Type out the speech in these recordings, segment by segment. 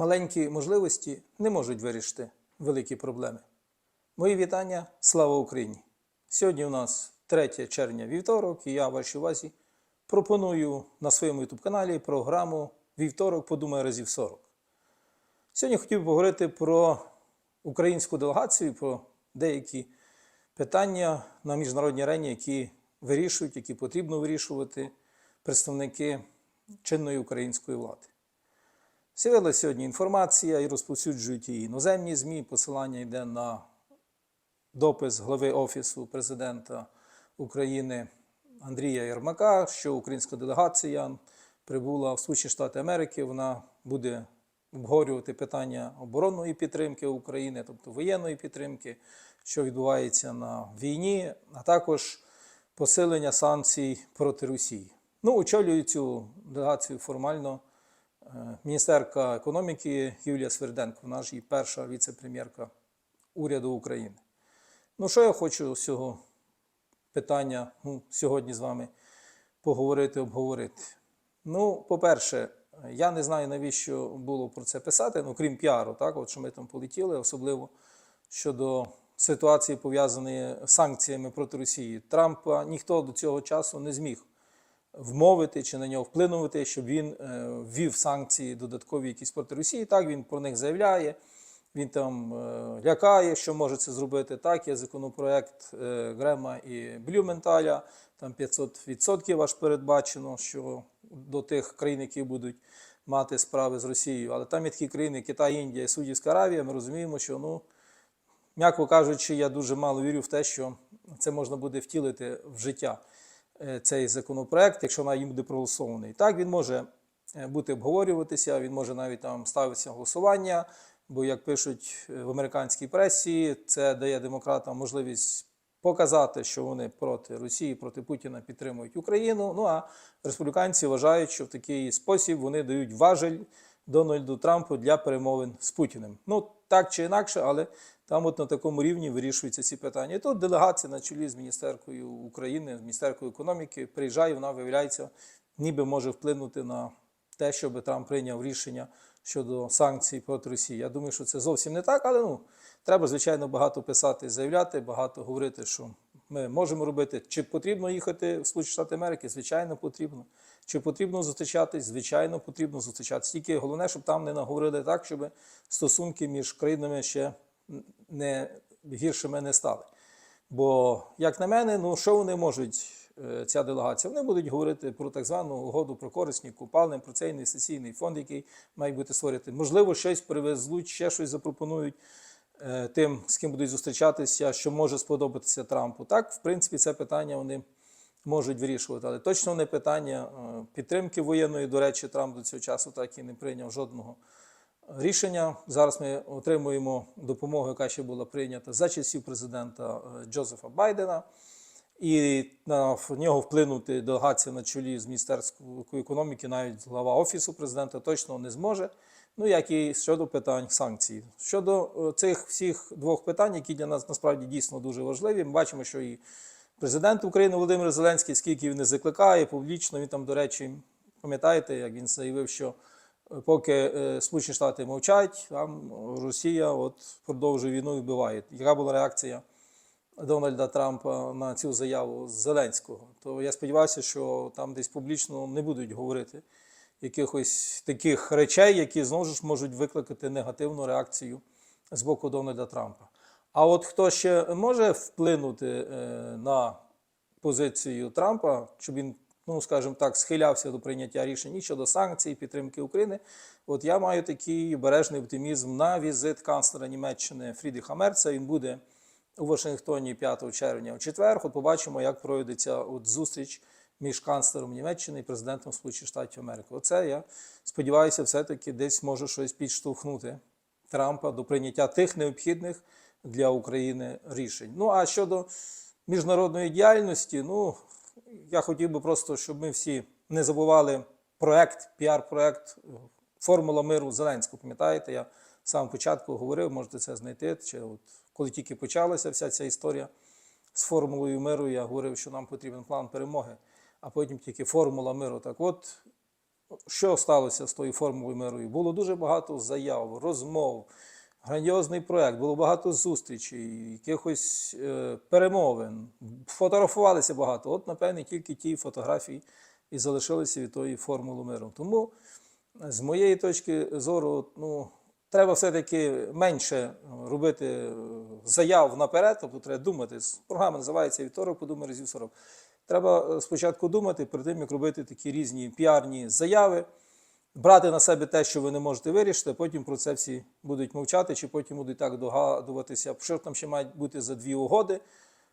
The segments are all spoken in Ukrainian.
Маленькі можливості не можуть вирішити великі проблеми. Мої вітання, слава Україні! Сьогодні у нас 3 червня вівторок, і я вашій увазі пропоную на своєму youtube каналі програму Вівторок подумай разів 40. Сьогодні хотів поговорити про українську делегацію, про деякі питання на міжнародній арені, які вирішують, які потрібно вирішувати представники чинної української влади. З'явилася сьогодні інформація і розповсюджують її іноземні ЗМІ. Посилання йде на допис глави Офісу президента України Андрія Єрмака, що українська делегація прибула в Сполучені Штати Америки. Вона буде обговорювати питання оборонної підтримки України, тобто воєнної підтримки, що відбувається на війні, а також посилення санкцій проти Росії. Ну, очолює цю делегацію формально міністерка економіки Юлія Сверденко, вона ж і перша віце-прем'єрка уряду України. Ну, що я хочу з цього питання ну, сьогодні з вами поговорити, обговорити? Ну, по-перше, я не знаю, навіщо було про це писати, ну, крім піару, так, от що ми там полетіли, особливо щодо ситуації, пов'язаної з санкціями проти Росії. Трампа ніхто до цього часу не зміг вмовити чи на нього вплинувати, щоб він е, ввів санкції додаткові якісь проти Росії. Так він про них заявляє. Він там е, лякає, що може це зробити. Так, є законопроект е, Грема і Блюменталя, там 500% аж передбачено, що до тих країн, які будуть мати справи з Росією. Але там є такі країни Китай, Індія і Судівська Аравія. Ми розуміємо, що ну, м'яко кажучи, я дуже мало вірю в те, що це можна буде втілити в життя цей законопроект, якщо вона їм буде проголосований. Так, він може е, бути обговорюватися, він може навіть там ставитися голосування. Бо, як пишуть е, в американській пресі, це дає демократам можливість показати, що вони проти Росії, проти Путіна підтримують Україну. Ну а республіканці вважають, що в такий спосіб вони дають важель Дональду Трампу для перемовин з Путіним. Ну так чи інакше, але там, от на такому рівні, вирішуються ці питання. І тут делегація на чолі з міністеркою України, з міністеркою економіки приїжджає, вона виявляється, ніби може вплинути на те, щоб Трамп прийняв рішення щодо санкцій проти Росії. Я думаю, що це зовсім не так, але ну, треба, звичайно, багато писати, заявляти, багато говорити, що ми можемо робити. Чи потрібно їхати в Сполучені Штати Америки? Звичайно, потрібно. Чи потрібно зустрічатись? Звичайно, потрібно зустрічатись. Тільки головне, щоб там не наговорили так, щоб стосунки між країнами ще не гіршими не стали. Бо, як на мене, ну що вони можуть, е, ця делегація? Вони будуть говорити про так звану угоду про корисні купальні, про цей інвестиційний фонд, який має бути створити. Можливо, щось привезуть, ще щось запропонують е, тим, з ким будуть зустрічатися, що може сподобатися Трампу. Так, в принципі, це питання вони можуть вирішувати. Але точно не питання е, підтримки воєнної. До речі, Трамп до цього часу так і не прийняв жодного рішення. Зараз ми отримуємо допомогу, яка ще була прийнята за часів президента е, Джозефа Байдена. І на нього вплинути делегація на чолі з Міністерством економіки, навіть глава Офісу президента точно не зможе. Ну, як і щодо питань санкцій. Щодо е, цих всіх двох питань, які для нас насправді дійсно дуже важливі, ми бачимо, що і президент України Володимир Зеленський, скільки він не закликає публічно, він там, до речі, пам'ятаєте, як він заявив, що поки е, Сполучені Штати мовчать, там Росія от продовжує війну і вбиває. Яка була реакція Дональда Трампа на цю заяву Зеленського? То я сподіваюся, що там десь публічно не будуть говорити якихось таких речей, які знову ж можуть викликати негативну реакцію з боку Дональда Трампа. А от хто ще може вплинути е, на позицію Трампа, щоб він ну, скажімо так, схилявся до прийняття рішень і щодо санкцій, підтримки України. От я маю такий обережний оптимізм на візит канцлера Німеччини Фрідріха Мерца. Він буде у Вашингтоні 5 червня у четвер. От побачимо, як пройдеться от зустріч між канцлером Німеччини і президентом Сполучених Штатів Америки. Оце я сподіваюся, все-таки десь може щось підштовхнути Трампа до прийняття тих необхідних для України рішень. Ну а щодо міжнародної діяльності, ну я хотів би просто, щоб ми всі не забували проект, піар-проект Формула миру Зеленського. Пам'ятаєте, я самого початку говорив, можете це знайти. Чи от коли тільки почалася вся ця історія з формулою миру, я говорив, що нам потрібен план перемоги, а потім тільки формула миру. Так от що сталося з тою формулою миру? Було дуже багато заяв, розмов, грандіозний проект, було багато зустрічей, якихось е, перемовин, фотографувалися багато. От, напевне, тільки ті фотографії і залишилися від тої формули миру. Тому, з моєї точки зору, ну, треба все-таки менше робити е, заяв наперед, тобто треба думати. Програма називається Вівторок, подумай разів 40. Треба е, спочатку думати перед тим, як робити такі різні піарні заяви, брати на себе те, що ви не можете вирішити, а потім про це всі будуть мовчати, чи потім будуть так догадуватися, що там ще мають бути за дві угоди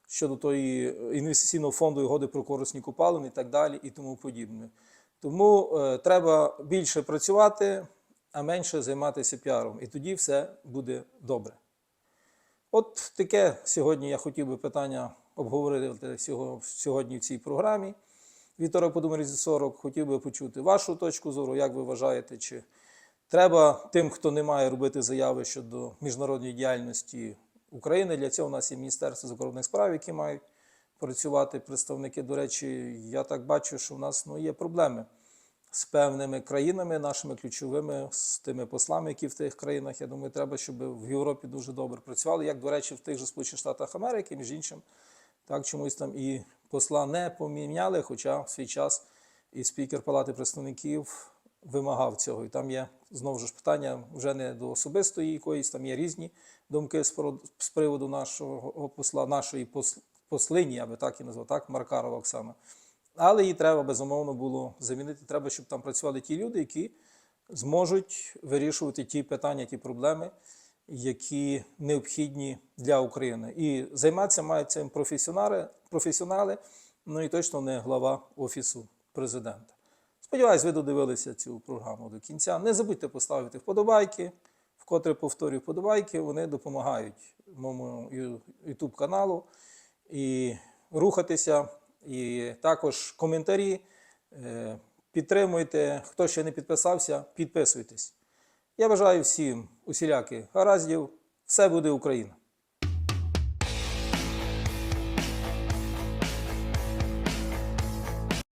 щодо тої інвестиційного фонду угоди про корисні купалини і так далі, і тому подібне. Тому е, треба більше працювати, а менше займатися піаром. І тоді все буде добре. От таке сьогодні я хотів би питання обговорити сьогодні в цій програмі. Вівторок подумає зі 40. Хотів би почути вашу точку зору, як ви вважаєте, чи треба тим, хто не має робити заяви щодо міжнародної діяльності України. Для цього у нас є Міністерство закордонних справ, які мають працювати представники. До речі, я так бачу, що в нас ну, є проблеми з певними країнами, нашими ключовими, з тими послами, які в тих країнах. Я думаю, треба, щоб в Європі дуже добре працювали. Як, до речі, в тих же Сполучених Штатах Америки, між іншим, так чомусь там і посла не поміняли, хоча в свій час і спікер Палати представників вимагав цього. І там є знову ж питання вже не до особистої якоїсь, там є різні думки з приводу нашого посла, нашої послині, я би так і назвав, так, Маркарова Оксана. Але її треба безумовно було замінити. Треба, щоб там працювали ті люди, які зможуть вирішувати ті питання, ті проблеми, які необхідні для України. І займатися мають цим професіонали, професіонали, ну і точно не глава Офісу президента. Сподіваюсь, ви додивилися цю програму до кінця. Не забудьте поставити вподобайки. Вкотре повторюю, вподобайки вони допомагають моєму YouTube каналу і рухатися. І також коментарі. Е, Підтримуйте. Хто ще не підписався, підписуйтесь. Я бажаю всім усіляких гараздів. Все буде Україна!